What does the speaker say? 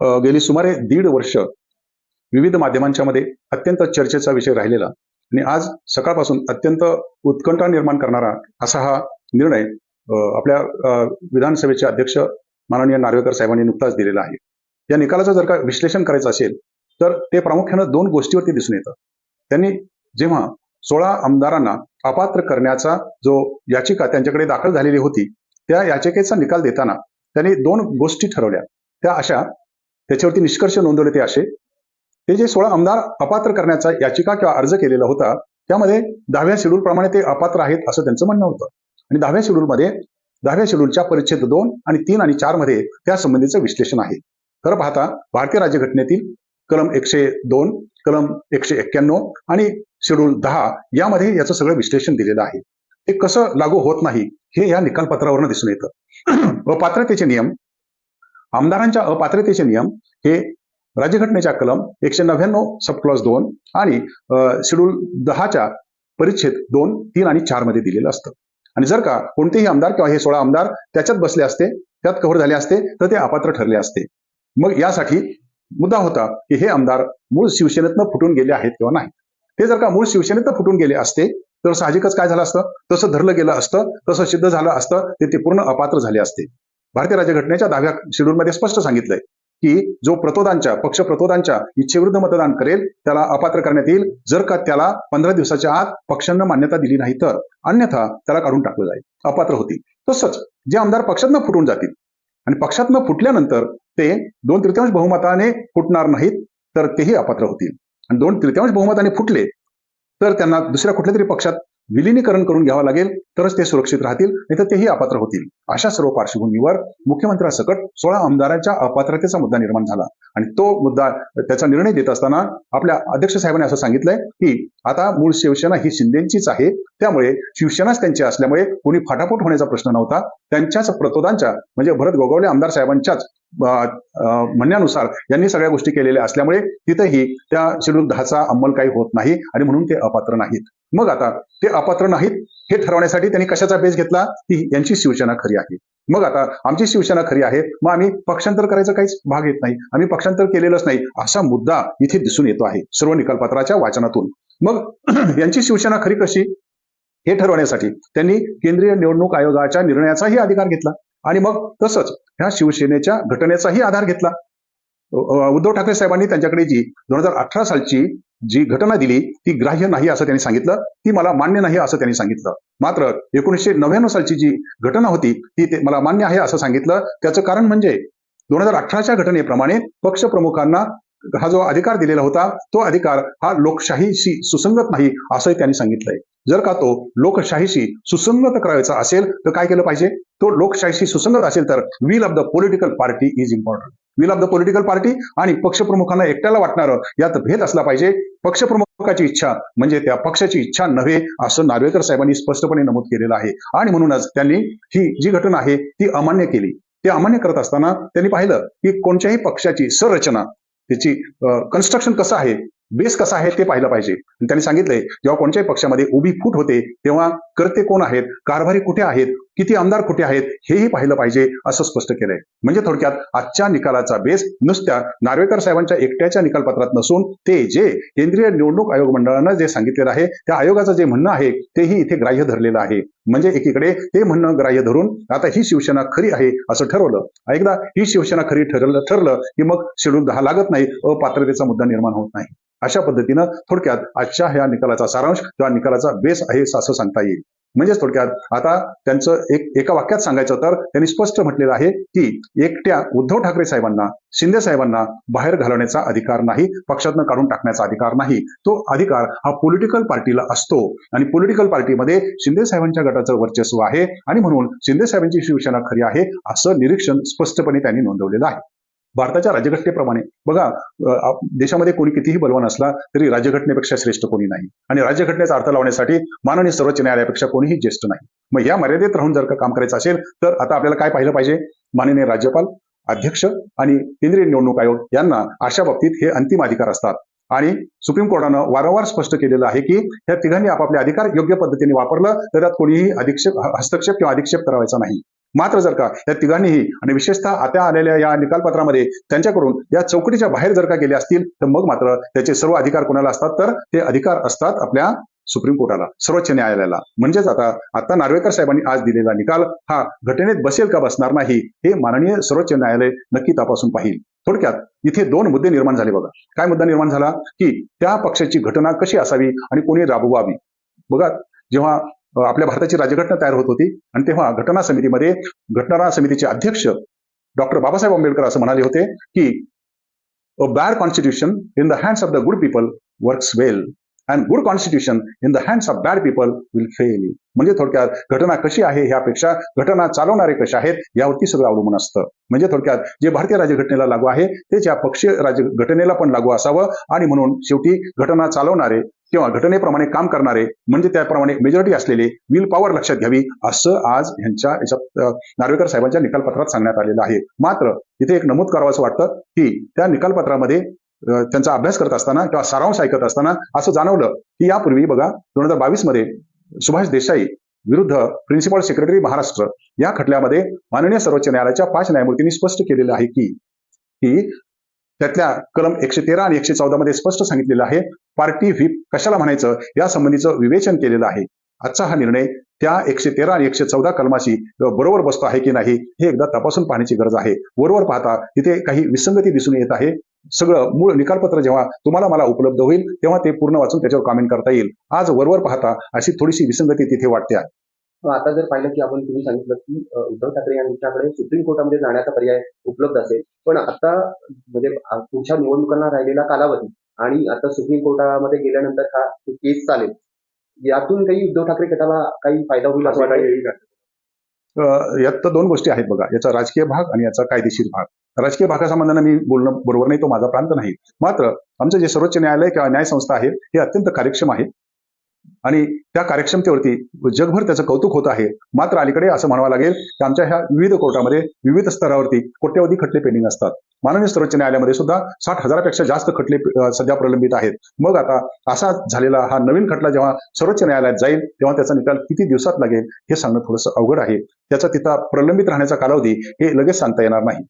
गेली सुमारे दीड वर्ष विविध माध्यमांच्या मध्ये अत्यंत चर्चेचा विषय राहिलेला आणि आज सकाळपासून अत्यंत उत्कंठा निर्माण करणारा असा हा निर्णय आपल्या विधानसभेचे अध्यक्ष माननीय नार्वेकर साहेबांनी नुकताच दिलेला आहे. या निकालाचं जर का विश्लेषण करायचं असेल तर ते प्रामुख्यानं दोन गोष्टीवरती दिसून येतं. त्यांनी जेव्हा सोळा आमदारांना अपात्र करण्याचा जो याचिका त्यांच्याकडे दाखल झालेली होती त्या याचिकेचा निकाल देताना त्यांनी दोन गोष्टी ठरवल्या. त्या अशा त्याच्यावरती निष्कर्ष नोंदवले ते असे. ते जे सोळा आमदार अपात्र करण्याचा याचिका किंवा अर्ज केलेला होता त्यामध्ये दहाव्या शेड्यूलप्रमाणे ते अपात्र आहेत असं त्यांचं म्हणणं होतं. आणि दहाव्या शेड्यूलमध्ये दहाव्या शेड्यूलच्या परिच्छेद दोन आणि तीन आणि चारमध्ये त्या संबंधीचं विश्लेषण आहे. खरं पाहता भारतीय राज्यघटनेतील कलम एकशे दोन कलम एकशे एक्क्याण्णव आणि शेड्यूल दहा यामध्ये याचं सगळं विश्लेषण दिलेलं आहे. ते कसं लागू होत नाही हे या निकालपत्रावरून दिसून येतं. व पात्रतेचे नियम आमदारांच्या अपात्रतेचे नियम हे राज्यघटनेच्या कलम एकशे नव्याण्णव सब क्लॉस दोन आणि शेड्यूल दहाच्या परिच्छेद दोन तीन आणि चारमध्ये दिलेलं असतं. आणि जर का कोणतेही आमदार किंवा हे सोळा आमदार त्याच्यात बसले असते त्यात कव्हर झाले असते तर ते अपात्र ठरले असते. मग यासाठी मुद्दा होता की हे आमदार मूळ शिवसेनेतनं फुटून गेले आहेत किंवा नाही ते जर का मूळ शिवसेनेतनं फुटून गेले असते तर साहजिकच काय झालं असतं? तसं धरलं गेलं असतं तसं सिद्ध झालं असतं ते ते पूर्ण अपात्र झाले असते. भारतीय राज्यघटनेच्या दहाव्या शेड्यूलमध्ये स्पष्ट सांगितलंय की जो प्रतोदांच्या पक्ष प्रतोदांच्या इच्छेविरुद्ध मतदान करेल त्याला अपात्र करण्यात येईल जर का त्याला पंधरा दिवसाच्या आत पक्षांना मान्यता दिली नाही तर. अन्यथा त्याला काढून टाकलं जाईल अपात्र होतील. तसंच जे आमदार पक्षातनं फुटून जातील आणि पक्षातनं फुटल्यानंतर ते दोन तृतीयांश बहुमताने फुटणार नाहीत तर तेही अपात्र होतील. आणि दोन तृतीयांश बहुमताने फुटले तर त्यांना दुसऱ्या कुठल्या तरी पक्षात विलिनीकरण करून घ्यावं लागेल तरच ते सुरक्षित राहतील नाही तर तेही अपात्र होतील. अशा सर्व पार्श्वभूमीवर मुख्यमंत्र्यांसकट सोळा आमदारांच्या अपात्रतेचा मुद्दा निर्माण झाला. आणि तो मुद्दा त्याचा निर्णय देत असताना आपल्या अध्यक्ष साहेबांनी असं सांगितलंय की आता मूळ शिवसेना ही शिंदेचीच आहे. त्यामुळे शिवसेनाच त्यांची असल्यामुळे कोणी फाटाफूट होण्याचा प्रश्न नव्हता. त्यांच्याच प्रतोदांच्या म्हणजे भरत गोगावले आमदार साहेबांच्याच म्हणण्यानुसार यांनी सगळ्या गोष्टी केलेल्या असल्यामुळे तिथेही त्या शेड्यूल दहाचा अंमल काही होत नाही आणि म्हणून ते अपात्र नाहीत. मग आता ते अपात्र नाहीत हे ठरवण्यासाठी त्यांनी कशाचा बेस घेतला? की यांची शिवसेना खरी आहे. मग आता आमची शिवसेना खरी आहे मग आम्ही पक्षांतर करायचा काहीच भाग येत नाही. आम्ही पक्षांतर केलेलंच नाही. असा मुद्दा इथे दिसून येतो आहे सर्व निकालपत्राच्या वाचनातून. मग यांची शिवसेना खरी कशी? हे ठरवण्यासाठी त्यांनी केंद्रीय निवडणूक आयोगाच्या निर्णयाचाही अधिकार घेतला. आणि मग तसंच ह्या शिवसेनेच्या घटनेचाही आधार घेतला. उद्धव ठाकरे साहेबांनी त्यांच्याकडे जी दोन हजार अठरा सालची जी घटना दिली ती ग्राह्य नाही असं त्यांनी सांगितलं ती मला मान्य नाही असं त्यांनी सांगितलं. मात्र एकोणीसशे नव्याण्णव सालची जी घटना होती ती ते मला मान्य आहे असं सांगितलं. त्याचं कारण म्हणजे दोन हजार अठराच्या घटनेप्रमाणे पक्षप्रमुखांना हा जो अधिकार दिलेला होता तो अधिकार हा लोकशाहीशी सुसंगत नाही असंही त्यांनी सांगितलंय. जर का तो लोकशाहीशी सुसंगत करायचा असेल तर काय केलं पाहिजे? तो लोकशाहीशी सुसंगत असेल तर will of the political party is important will of the political party आणि पक्षप्रमुखांना एकट्याला वाटणारं यात भेद असला पाहिजे. पक्षप्रमुखाची इच्छा म्हणजे त्या पक्षाची इच्छा नव्हे असं नार्वेकर साहेबांनी स्पष्टपणे नमूद केलेलं आहे. आणि म्हणूनच त्यांनी ही जी घटना आहे ती अमान्य केली. ते अमान्य करत असताना त्यांनी पाहिलं की कोणत्याही पक्षाची संरचना त्याची कन्स्ट्रक्शन कसं आहे बेस कसा आहे ते पाहिलं पाहिजे. आणि त्यांनी सांगितलंय जेव्हा कोणत्याही पक्षामध्ये उभी फूट होते तेव्हा करते कोण आहेत कारभारी कुठे आहेत किती आमदार कुठे आहेत हेही पाहिलं पाहिजे असं स्पष्ट केलंय. म्हणजे थोडक्यात आजच्या निकालाचा बेस नुसत्या नार्वेकर साहेबांच्या एकट्याच्या निकालपत्रात नसून ते जे केंद्रीय निवडणूक आयोग मंडळानं जे सांगितलेलं आहे त्या आयोगाचं जे म्हणणं आहे तेही इथे ग्राह्य धरलेलं आहे. म्हणजे एकीकडे ते म्हणणं ग्राह्य धरून आता ही शिवसेना खरी आहे असं ठरवलं. एकदा ही शिवसेना खरी ठरलं ठरलं की मग शेड्यूल दहा लागत नाही अपात्रतेचा मुद्दा निर्माण होत नाही. अशा पद्धतीनं थोडक्यात आजच्या ह्या निकालाचा सारांश किंवा निकालाचा बेस आहे असं सांगता येईल. म्हणजेच थोडक्यात आता त्यांचं एक एका वाक्यात सांगायचं तर त्यांनी स्पष्ट म्हटलेलं आहे की एकट्या उद्धव ठाकरे साहेबांना शिंदे साहेबांना बाहेर घालवण्याचा अधिकार नाही पक्षातनं काढून टाकण्याचा अधिकार नाही. तो अधिकार हा पॉलिटिकल पार्टीला असतो. आणि पॉलिटिकल पार्टीमध्ये शिंदे साहेबांच्या गटाचं वर्चस्व आहे. आणि म्हणून शिंदे साहेबांची शिवसेना खरी आहे असं निरीक्षण स्पष्टपणे त्यांनी नोंदवलेलं आहे. भारताच्या राज्यघटनेप्रमाणे. बघा देशामध्ये कोणी कितीही बलवान असला तरी राज्यघटनेपेक्षा श्रेष्ठ कोणी नाही. आणि राज्यघटनेचा अर्थ लावण्यासाठी माननीय सर्वोच्च न्यायालयापेक्षा कोणीही ज्येष्ठ नाही. मग या मर्यादेत राहून जर का काम करायचं असेल तर आता आपल्याला काय पाहिलं पाहिजे? माननीय राज्यपाल अध्यक्ष आणि केंद्रीय निवडणूक आयोग यांना अशा बाबतीत हे अंतिम अधिकार असतात. आणि सुप्रीम कोर्टानं वारंवार स्पष्ट केलेलं आहे की या तिघांनी आपापले अधिकार योग्य पद्धतीने वापरलं तर त्यात कोणीही अधिक्षेप हस्तक्षेप किंवा अधिक्षेप करावायचा नाही. मात्र जर का या तिघांनीही आणि विशेषतः आता आलेल्या या निकालपत्रामध्ये त्यांच्याकडून या चौकटीच्या बाहेर जर का गेले असतील तर मग मात्र त्याचे सर्व अधिकार कोणाला असतात? तर ते अधिकार असतात आपल्या सुप्रीम कोर्टाला सर्वोच्च न्यायालयाला. म्हणजेच आता आता नार्वेकर साहेबांनी आज दिलेला निकाल हा घटनेत बसेल का बसणार नाही हे माननीय सर्वोच्च न्यायालय नक्की तपासून पाहिल. थोडक्यात इथे दोन मुद्दे निर्माण झाले बघा. काय मुद्दा निर्माण झाला? की त्या पक्षाची घटना कशी असावी आणि कोणी राबवावी? बघा जेव्हा आपल्या भारताची राज्यघटना तयार होत होती. आणि तेव्हा घटना समितीमध्ये घटना समितीचे अध्यक्ष डॉक्टर बाबासाहेब आंबेडकर असं म्हणाले होते की a bad constitution in the hands of the good people works well and good constitution in the hands of bad people will fail म्हणजे थोडक्यात घटना कशी आहे ह्यापेक्षा घटना चालवणारे कसे आहेत यावरती सगळं अवलंबून असतं. म्हणजे थोडक्यात जे भारतीय राज्यघटनेला लागू आहे तेच या पक्षीय राज्यघटनेला पण लागू असावं आणि म्हणून शेवटी घटना चालवणारे किंवा घटनेप्रमाणे काम करणारे म्हणजे त्याप्रमाणे मेजॉरिटी असलेले विल पॉवर लक्षात घ्यावी असं आज यांच्या याच्यात नार्वेकर साहेबांच्या निकालपत्रात सांगण्यात आलेलं आहे. मात्र इथे एक नमूद करावं असं वाटतं की त्या निकालपत्रामध्ये त्यांचा अभ्यास करत असताना किंवा सारांश ऐकत असताना असं जाणवलं की यापूर्वी बघा दोन हजार बावीसमध्ये सुभाष देसाई विरुद्ध प्रिन्सिपल सेक्रेटरी महाराष्ट्र या खटल्यामध्ये माननीय सर्वोच्च न्यायालयाच्या पाच न्यायमूर्तींनी स्पष्ट केलेलं आहे की की त्यातल्या कलम एकशे तेरा आणि एकशे चौदा मध्ये स्पष्ट सांगितलेलं आहे पार्टी व्हीप कशाला म्हणायचं या संबंधीचं विवेचन केलेलं आहे. आजचा हा निर्णय त्या एकशे तेरा आणि एकशे चौदा कलमाशी बरोबर बसतो आहे की नाही हे एकदा तपासून पाहण्याची गरज आहे. बरोबर पाहता तिथे काही विसंगती दिसून येत आहे. सगळं मूळ निकालपत्र जेव्हा तुम्हाला मला उपलब्ध होईल तेव्हा ते पूर्ण वाचून त्याच्यावर कमेंट करता येईल. आज वरवर पाहता अशी थोडीशी विसंगती तिथे वाटते. आहे आता जर पाहिलं की आपण तुम्ही सांगितलं की उद्धव ठाकरे यांच्याकडे सुप्रीम कोर्टामध्ये जाण्याचा पर्याय उपलब्ध असेल. पण आता म्हणजे पुढच्या निवडणुकांना राहिलेला कालावधी आणि आता सुप्रीम कोर्टामध्ये गेल्यानंतर हा केस चालेल. यातून काही उद्धव ठाकरे गटाला काही फायदा होईल असं वाटतं? अ, यात तर दोन गोष्टी आहेत बघा. याचा राजकीय भाग आणि याचा कायदेशीर भाग. राजकीय भागासंबंधाने मी बोलणं बरोबर नाही तो माझा प्रांत नाही. मात्र आमचं जे सर्वोच्च न्यायालय किंवा न्यायसंस्था आहे हे अत्यंत कार्यक्षम आहे. आणि त्या कार्यक्षमतेवरती जगभर त्याचं कौतुक होत आहे. मात्र अलीकडे असं म्हणावं लागेल की आमच्या ह्या विविध कोर्टामध्ये विविध स्तरावरती कोट्यवधी खटले पेंडिंग असतात. माननीय सर्वोच्च न्यायालयामध्ये सुद्धा साठ हजारापेक्षा जास्त खटले सध्या प्रलंबित आहेत. मग आता असा झालेला हा नवीन खटला जेव्हा सर्वोच्च न्यायालयात जाईल तेव्हा त्याचा निकाल किती दिवसात लागेल हे सांगणं थोडंसं अवघड आहे. त्याचा तिथं प्रलंबित राहण्याचा कालावधी हे लगेच सांगता येणार नाही.